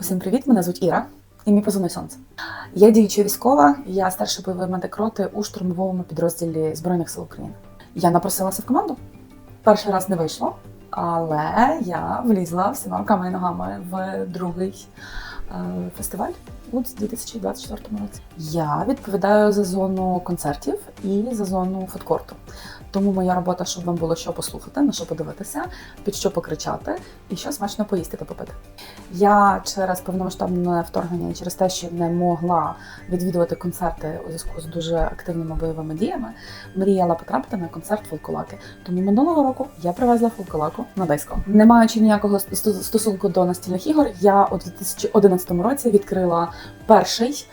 Усім привіт! Мене звуть Іра, і мій позивний сонце. Я діюча військова, я старший бойовий медик роти у штурмовому підрозділі Збройних сил України. Я напросилася в команду. Перший раз не вийшло, але я влізла всіма руками і ногами в другий е, фестиваль у 2024 році. Я відповідаю за зону концертів і за зону фудкорту. Тому моя робота, щоб вам було що послухати, на що подивитися, під що покричати і що смачно поїсти та попити. Я через повномасштабне вторгнення і через те, що не могла відвідувати концерти у зв'язку з дуже активними бойовими діями, мріяла потрапити на концерт Фолкулаки. Тому минулого року я привезла Фолкулаку на диско. Не маючи ніякого стос- стосунку до настільних ігор, я у 2011 році відкрила перший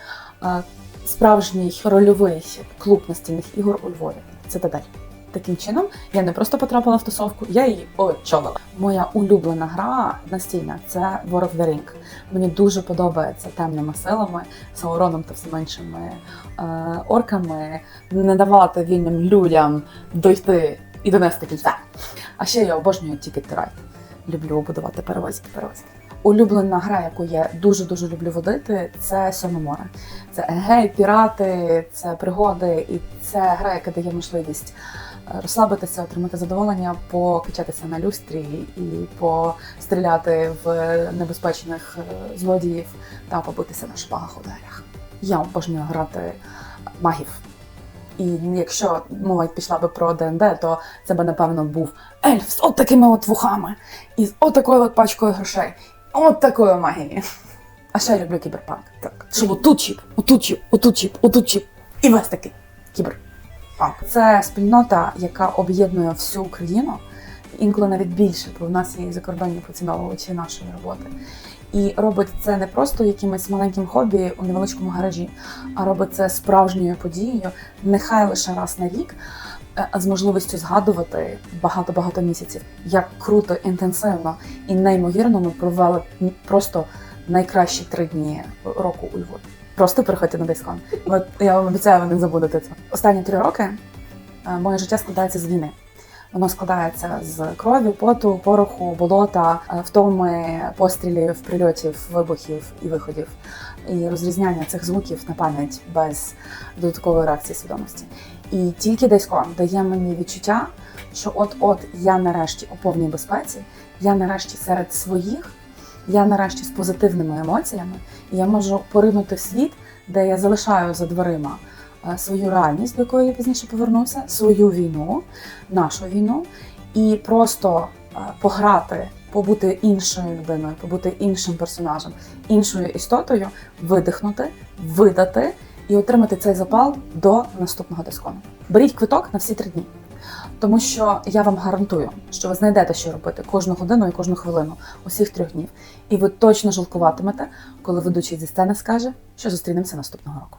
е, справжній рольовий клуб настільних ігор у Львові. Цитадель. Таким чином я не просто потрапила в тусовку, я її очолила. Моя улюблена гра настільна це War of the Ring. Мені дуже подобається темними силами, Сауроном та всіма іншими е, орками, не давати вільним людям дойти і донести кільця. А ще я обожнюю Ticket to Ride. Люблю будувати перевозики, перевозики. Улюблена гра, яку я дуже дуже люблю водити, це Сьоме море. Це егей, пірати, це пригоди, і це гра, яка дає можливість розслабитися, отримати задоволення, покачатися на люстрі і постріляти в небезпечних е, злодіїв та побитися на шпагах у дверях. Я обожнюю грати магів. І якщо мова пішла би про ДНД, то це би напевно був ельф з от такими от вухами, і з от такою от пачкою грошей, от такою магією. А ще я люблю кіберпанк. Так. Щоб отут чіп, отут чіп, отут чіп, отут чіп. І весь такий кіберпанк. Це спільнота, яка об'єднує всю Україну, інколи навіть більше, бо в нас є і закордонні поціновувачі нашої роботи. І робить це не просто якимось маленьким хобі у невеличкому гаражі, а робить це справжньою подією, нехай лише раз на рік, е, з можливістю згадувати багато-багато місяців, як круто, інтенсивно і неймовірно ми провели просто найкращі три дні року у Львові. Просто приходьте на дискон. От я вам обіцяю, ви не забудете це. Останні три роки е, моє життя складається з війни. Воно складається з крові, поту, пороху, болота, е, втоми, пострілів, прильотів, вибухів і виходів, і розрізняння цих звуків на пам'ять без додаткової реакції свідомості. І тільки Дайскон дає мені відчуття, що от-от я нарешті у повній безпеці, я нарешті серед своїх, я нарешті з позитивними емоціями, і я можу поринути в світ, де я залишаю за дверима е, свою реальність, до якої я пізніше повернуся, свою війну, нашу війну, і просто е, пограти, побути іншою людиною, побути іншим персонажем, іншою істотою, видихнути, видати і отримати цей запал до наступного дискону. Беріть квиток на всі три дні. Тому що я вам гарантую, що ви знайдете, що робити кожну годину і кожну хвилину усіх трьох днів. І ви точно жалкуватимете, коли ведучий зі сцени скаже, що зустрінемося наступного року.